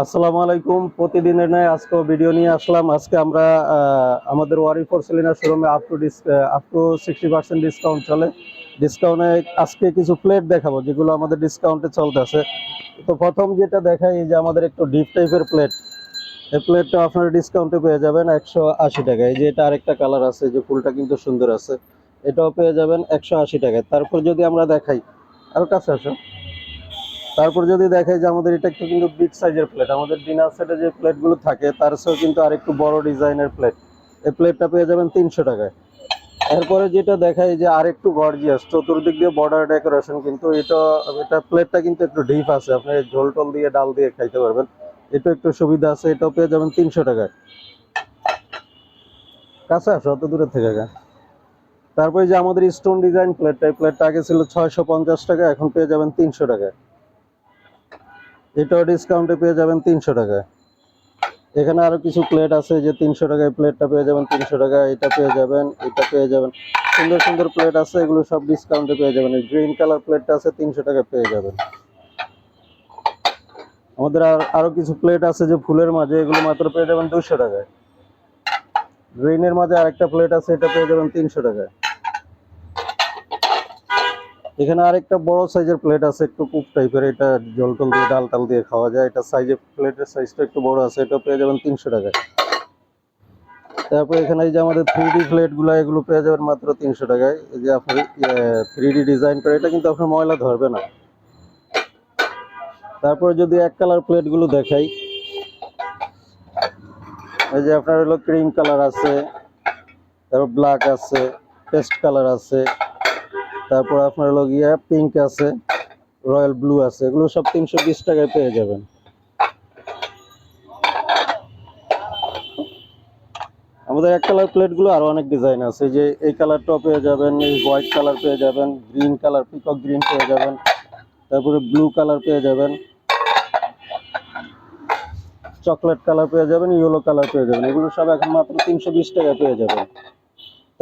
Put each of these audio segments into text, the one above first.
আসসালামু আলাইকুম। প্রতিদিনের ন্যায় আজকেও ভিডিও নিয়ে আসলাম। আজকে আমরা আমাদের ওয়ারি ফোর সিলিন্ডার শোরুমে up to up to sixty percent discount চলে। ডিসকাউন্টে আজকে কিছু প্লেট দেখাবো, যেগুলো আমাদের ডিসকাউন্টে চলতেছে তো প্রথম যেটা দেখাই যে আমাদের একটু ডিপ টাইপের প্লেট এই প্লেটটা আপনারা ডিসকাউন্টে পেয়ে যাবেন একশো আশি টাকায়। এই যে এটা আরেকটা কালার আছে, যে ফুলটা কিন্তু সুন্দর আছে। এটাও পেয়ে যাবেন একশো আশি টাকায়। তারপর যদি আমরা দেখাই আরও কাছে আসো। তারপর যদি দেখাই যে আমাদের এটা একটু কিন্তু বিগ সাইজের প্লেট আমাদের ডিনার সেটে যে প্লেটগুলো থাকে, তার চেয়েও কিন্তু আর একটু বড় ডিজাইনের প্লেট এই প্লেটটা পেয়ে যাবেন তিনশো টাকায়। এরপরে যেটা দেখাই যে আর একটু গর্জিয়াস চতুর্দিক দিয়ে বর্ডার ডেকোরেশন কিন্তু এটা এটা প্লেটটা কিন্তু একটু ডিপ আছে, আপনি ঝোল টোল দিয়ে, ডাল দিয়ে খাইতে পারবেন। এটা একটু সুবিধা আছে, এটাও পেয়ে যাবেন তিনশো টাকায়। কাছে আসো, অত দূরে থেকে গা। তারপরে যে আমাদের স্টোন ডিজাইন প্লেটটা এই প্লেটটা আগে ছিল ছয়শো পঞ্চাশ টাকা, এখন পেয়ে যাবেন তিনশো টাকায়। এটাও ডিসকাউন্টে পেয়ে যাবেন তিনশো টাকায়। এখানে আরও কিছু প্লেট আছে যে তিনশো টাকায় প্লেটটা পেয়ে যাবেন তিনশো টাকায়। এটা পেয়ে যাবেন, এটা পেয়ে যাবেন। সুন্দর সুন্দর প্লেট আছে, এগুলো সব ডিসকাউন্টে পেয়ে যাবেন। এই গ্রিন কালার প্লেটটা আছে, তিনশো টাকায় পেয়ে যাবেন। আমাদের আর, আরও কিছু প্লেট আছে যে ফুলের মাঝে, এগুলো মাত্র পেয়ে যাবেন দুশো টাকায়। গ্রিনের মাঝে আরেকটা প্লেট আছে, এটা পেয়ে যাবেন তিনশো টাকায়। এখানে আরেকটা বড় সাইজের প্লেট আছে, একটু কুপ টাইপের এটা জল টল দিয়ে, ডাল টাল দিয়ে খাওয়া যায়। এটা সাইজের প্লেটের সাইজটা একটু বড় আছে, এটা পেয়ে যাবেন তিনশো টাকায় তারপর এখানে এই যে আমাদের থ্রি ডি প্লেটগুলো এগুলো পেয়ে যাবেন মাত্র তিনশো টাকায়। এই যে আপনার থ্রি ডি ডিজাইন করে, এটা কিন্তু আপনার ময়লা ধরবে না। তারপরে যদি এক কালার প্লেটগুলো দেখাই, এই যে আপনার হলো ক্রিম কালার আছে, তারপর ব্ল্যাক আছে পেস্ট কালার আছে। তারপর আপনার হলো গিয়া পিঙ্ক আছে রয়্যাল ব্লু আছে, এগুলো সব তিনশো বিশ টাকায় পেয়ে যাবেন। আমাদের এক কালার প্লেটগুলো আরও অনেক ডিজাইন আছে, যে এই কালারটাও পেয়ে যাবেন, এই হোয়াইট কালার পেয়ে যাবেন গ্রিন কালার পিকক গ্রিন পেয়ে যাবেন, তারপরে ব্লু কালার পেয়ে যাবেন চকলেট কালার পেয়ে যাবেন ইয়েলো কালার পেয়ে যাবেন, এগুলো সব এখন মাত্র তিনশো বিশ টাকা পেয়ে যাবেন।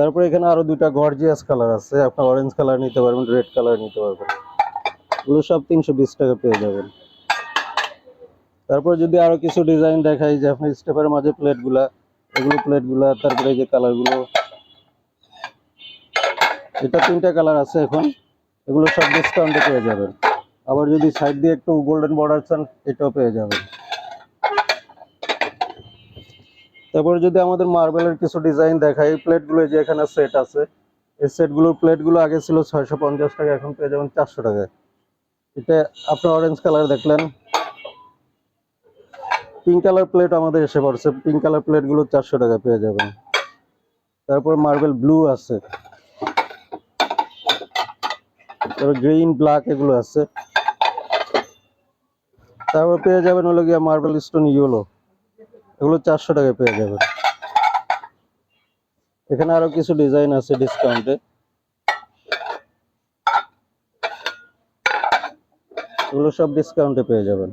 তারপরে এখানে আরও দুইটা গর্জিয়াস কালার আছে। আপনার অরেঞ্জ কালার নিতে পারবেন রেড কালার নিতে পারবেন। এগুলো সব তিনশো বিশ টাকা পেয়ে যাবেন। তারপর যদি আরও কিছু ডিজাইন দেখাই যে আপনার স্টেপের মাঝে প্লেটগুলা এগুলো প্লেটগুলা তারপরে এই যে কালারগুলো এটা তিনটা কালার আছে এখন। এগুলো সব ডিসকাউন্টে পেয়ে যাবেন। আবার যদি সাইড দিয়ে একটু গোল্ডেন বর্ডার চান, এটাও পেয়ে যাবেন। তারপরে যদি আমাদের মার্বেলের কিছু ডিজাইন দেখাই প্লেটগুলো যে এখানে সেট আছে, এই সেটগুলোর প্লেটগুলো আগে ছিল ছয়শো পঞ্চাশ টাকা, এখন পেয়ে যাবেন চারশো টাকায়। এটা আপনার অরেঞ্জ কালার দেখলেন। পিঙ্ক কালার প্লেট আমাদের এসে পড়ছে পিঙ্ক কালার প্লেটগুলো চারশো টাকা পেয়ে যাবেন। তারপর মার্বেল ব্লু আছে। তারপর গ্রিন ব্ল্যাক এগুলো আছে। তারপর পেয়ে যাবেন হলো গিয়া মার্বেল স্টোন ইয়েলো এগুলো চারশো টাকায় পেয়ে যাবেন এখানে আরও কিছু ডিজাইন আছে ডিসকাউন্টে এগুলো সব ডিসকাউন্টে পেয়ে যাবেন।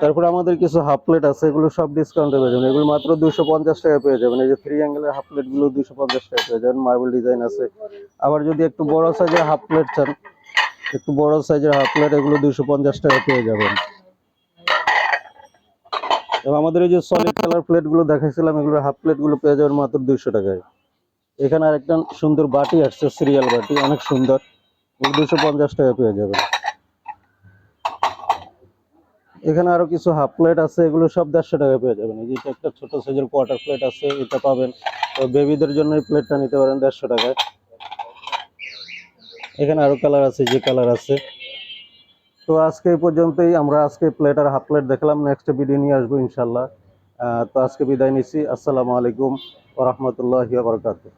তারপর আমাদের কিছু হাফ প্লেট আছে, এগুলো সব ডিসকাউন্টে পেয়ে যাবেন। এগুলো মাত্র দুশো পঞ্চাশ টাকা পেয়ে যাবেন। এই যে থ্রি অ্যাঙ্গেলের হাফ প্লেটগুলো দুশো পঞ্চাশ টাকা পেয়ে যাবেন। মার্বেল ডিজাইন আছে। আবার যদি একটু বড় সাইজের হাফ প্লেট চান একটু বড় সাইজের হাফ প্লেট, এগুলো দুশো পঞ্চাশ টাকা পেয়ে যাবেন। এবং আমাদের এই যে সলিড কালার প্লেটগুলো দেখাইছিলাম এগুলো হাফ প্লেটগুলো পেয়ে যাবেন মাত্র দুইশো টাকায়। এখানে আরেকটা সুন্দর বাটি আসছে, সিরিয়াল বাটি, অনেক সুন্দর। দুশো পঞ্চাশ টাকা পেয়ে যাবেন। এখানে আরও কিছু হাফ প্লেট আছে, এগুলো সব দেড়শো টাকা পেয়ে যাবেন। এই যে একটা ছোট সাইজের কোয়ার্টার প্লেট আছে, এটা পাবেন। তো বেবিদের জন্য এই প্লেটটা নিতে পারেন দেড়শো টাকায়। এখানে আরও কালার আছে, যে কালার আছে। তো আজকে এই পর্যন্তই, আমরা আজকে প্লেট আর হাফ প্লেট দেখলাম নেক্সট ভিডিও নিয়ে আসব ইনশাল্লাহ। তো আজকে বিদায় নিচ্ছি, আসসালামু আলাইকুম ওরহমতুল্লাহ বারকাতুহ।